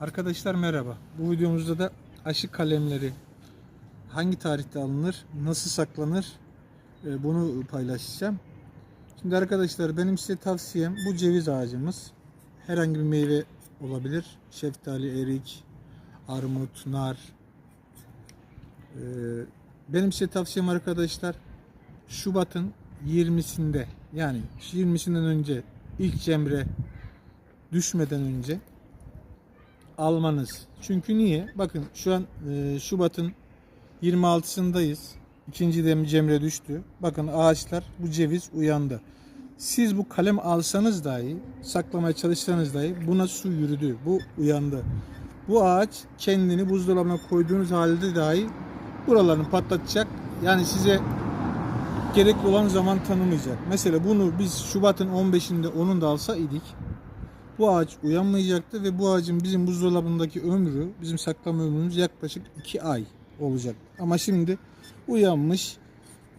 Arkadaşlar merhaba. Bu videomuzda da aşı kalemleri hangi tarihte alınır, nasıl saklanır e, bunu paylaşacağım. Şimdi arkadaşlar benim size tavsiyem bu ceviz ağacımız. Herhangi bir meyve olabilir. Şeftali, erik, armut, nar. E, Benim size tavsiyem arkadaşlar Şubat'ın 20'sinde yani 20'sinden önce ilk cemre düşmeden önce almanız. Çünkü niye? Bakın şu an e, Şubat'ın 26'sındayız. İkinci dem cemre düştü. Bakın ağaçlar bu ceviz uyandı. Siz bu kalem alsanız dahi, saklamaya çalışsanız dahi buna su yürüdü. Bu uyandı. Bu ağaç kendini buzdolabına koyduğunuz halde dahi buralarını patlatacak. Yani size gerekli olan zaman tanımayacak. Mesela bunu biz Şubat'ın 15'inde onun da alsa idik bu ağaç uyanmayacaktı ve bu ağacın bizim buzdolabındaki ömrü, bizim saklama ömrümüz yaklaşık 2 ay olacak. Ama şimdi uyanmış.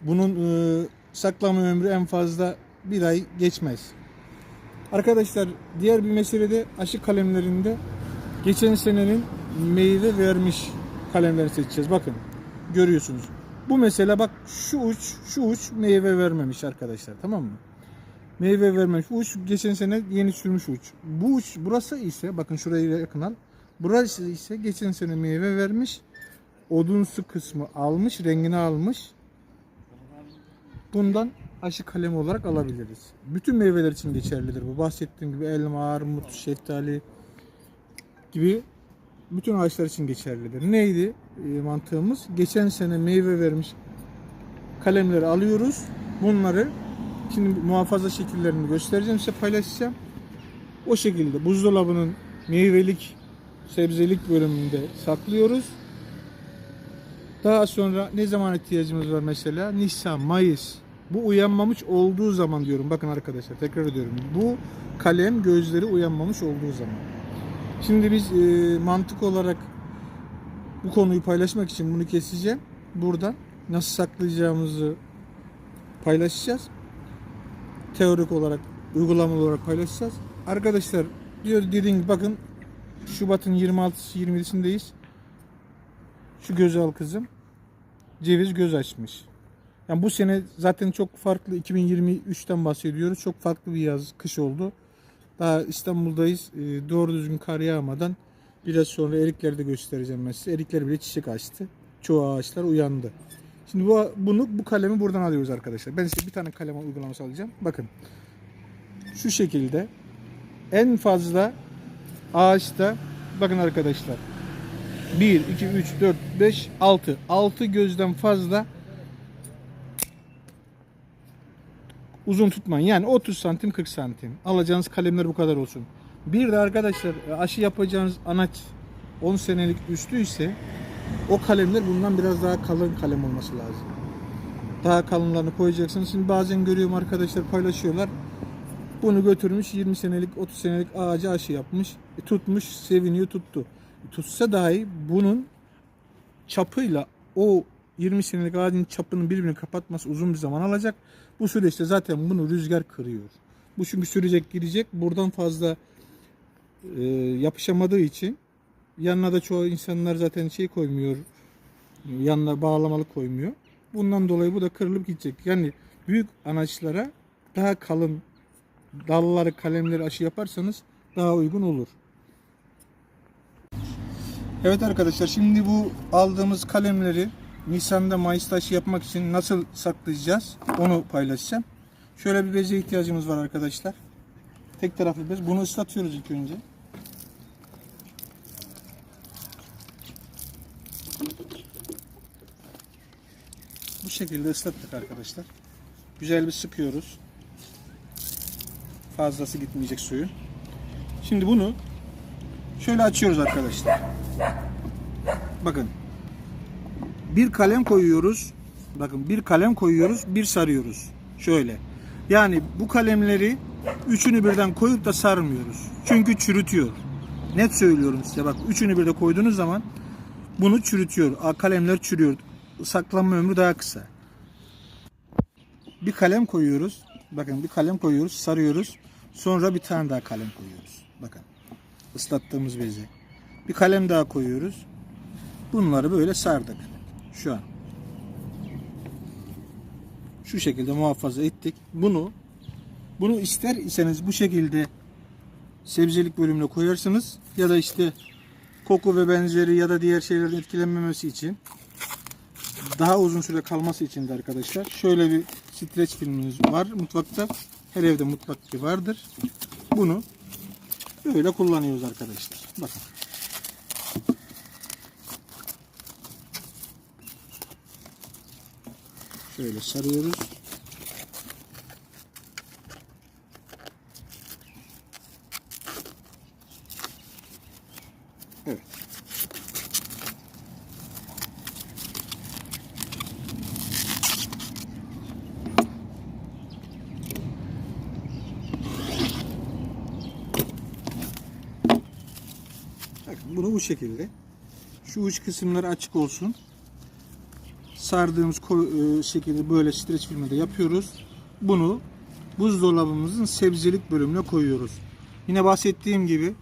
Bunun e, saklama ömrü en fazla bir ay geçmez. Arkadaşlar diğer bir mesele de aşı kalemlerinde geçen senenin meyve vermiş kalemleri seçeceğiz. Bakın görüyorsunuz. Bu mesela bak şu uç şu uç meyve vermemiş arkadaşlar tamam mı? Meyve vermemiş. Uç geçen sene yeni sürmüş uç. Bu uç burası ise bakın şurayı yakın al. Burası ise geçen sene meyve vermiş. Odunsu kısmı almış, rengini almış. Bundan aşı kalemi olarak alabiliriz. Bütün meyveler için geçerlidir bu. Bahsettiğim gibi elma, armut, şeftali gibi bütün ağaçlar için geçerlidir. Neydi e, mantığımız? Geçen sene meyve vermiş kalemleri alıyoruz. Bunları Şimdi muhafaza şekillerini göstereceğim size paylaşacağım. O şekilde buzdolabının meyvelik, sebzelik bölümünde saklıyoruz. Daha sonra ne zaman ihtiyacımız var mesela? Nisan, Mayıs. Bu uyanmamış olduğu zaman diyorum. Bakın arkadaşlar tekrar ediyorum. Bu kalem gözleri uyanmamış olduğu zaman. Şimdi biz e, mantık olarak bu konuyu paylaşmak için bunu keseceğim. Buradan nasıl saklayacağımızı paylaşacağız teorik olarak, uygulamalı olarak paylaşacağız. Arkadaşlar diyor dediğim gibi bakın Şubat'ın 26'sı 27'sindeyiz. Şu göz al kızım. Ceviz göz açmış. Yani bu sene zaten çok farklı 2023'ten bahsediyoruz. Çok farklı bir yaz, kış oldu. Daha İstanbul'dayız. Ee, doğru düzgün kar yağmadan biraz sonra erikleri de göstereceğim ben size. Erikler bile çiçek açtı. Çoğu ağaçlar uyandı. Şimdi bu, bunu bu kalemi buradan alıyoruz arkadaşlar. Ben size bir tane kalem uygulaması alacağım. Bakın. Şu şekilde en fazla ağaçta bakın arkadaşlar 1, 2, 3, 4, 5, 6 6 gözden fazla uzun tutmayın. Yani 30 santim 40 santim. Alacağınız kalemler bu kadar olsun. Bir de arkadaşlar aşı yapacağınız anaç 10 senelik üstüyse o kalemler bundan biraz daha kalın kalem olması lazım. Daha kalınlarını koyacaksınız. Şimdi bazen görüyorum arkadaşlar paylaşıyorlar. Bunu götürmüş 20 senelik 30 senelik ağacı aşı yapmış. E, tutmuş seviniyor tuttu. E, tutsa dahi bunun çapıyla o 20 senelik ağacın çapının birbirini kapatması uzun bir zaman alacak. Bu süreçte zaten bunu rüzgar kırıyor. Bu çünkü sürecek gidecek. Buradan fazla e, yapışamadığı için Yanına da çoğu insanlar zaten şey koymuyor. Yanına bağlamalı koymuyor. Bundan dolayı bu da kırılıp gidecek. Yani büyük anaçlara daha kalın dalları, kalemleri aşı yaparsanız daha uygun olur. Evet arkadaşlar şimdi bu aldığımız kalemleri Nisan'da Mayıs'ta aşı yapmak için nasıl saklayacağız onu paylaşacağım. Şöyle bir beze ihtiyacımız var arkadaşlar. Tek taraflı bez. Bunu ıslatıyoruz ilk önce. Şekilde ıslattık arkadaşlar. Güzel bir sıkıyoruz. Fazlası gitmeyecek suyu. Şimdi bunu şöyle açıyoruz arkadaşlar. Bakın. Bir kalem koyuyoruz. Bakın bir kalem koyuyoruz, bir sarıyoruz. Şöyle. Yani bu kalemleri üçünü birden koyup da sarmıyoruz. Çünkü çürütüyor. Net söylüyorum size bak. Üçünü birde koyduğunuz zaman bunu çürütüyor. Kalemler çürüyor. Saklanma ömrü daha kısa. Bir kalem koyuyoruz. Bakın bir kalem koyuyoruz, sarıyoruz. Sonra bir tane daha kalem koyuyoruz. Bakın. Islattığımız bezi. Bir kalem daha koyuyoruz. Bunları böyle sardık. Şu an. Şu şekilde muhafaza ettik. Bunu bunu ister iseniz bu şekilde sebzelik bölümüne koyarsınız ya da işte koku ve benzeri ya da diğer şeylerin etkilenmemesi için daha uzun süre kalması için de arkadaşlar şöyle bir streç filmimiz var mutfakta. Her evde mutlak ki vardır. Bunu böyle kullanıyoruz arkadaşlar. Bakın. Şöyle sarıyoruz. Bakın bunu bu şekilde. Şu uç kısımları açık olsun. Sardığımız e, şekilde böyle streç filmde yapıyoruz. Bunu buzdolabımızın sebzelik bölümüne koyuyoruz. Yine bahsettiğim gibi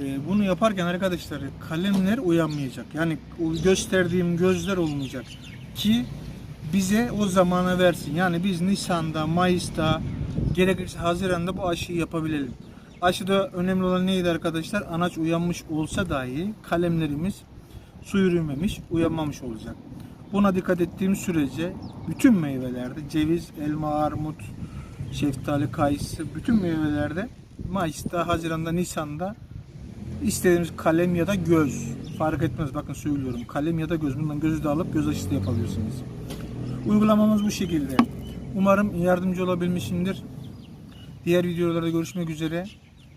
e, bunu yaparken arkadaşlar kalemler uyanmayacak. Yani gösterdiğim gözler olmayacak ki bize o zamana versin. Yani biz Nisan'da, Mayıs'ta, gerekirse Haziran'da bu aşıyı yapabilelim. Aşıda önemli olan neydi arkadaşlar? Anaç uyanmış olsa dahi kalemlerimiz su yürümemiş, uyanmamış olacak. Buna dikkat ettiğim sürece bütün meyvelerde ceviz, elma, armut, şeftali, kayısı bütün meyvelerde Mayıs'ta, Haziran'da, Nisan'da istediğimiz kalem ya da göz fark etmez bakın söylüyorum kalem ya da göz bundan gözü de alıp göz aşısı da yapabilirsiniz. Uygulamamız bu şekilde. Umarım yardımcı olabilmişimdir. Diğer videolarda görüşmek üzere.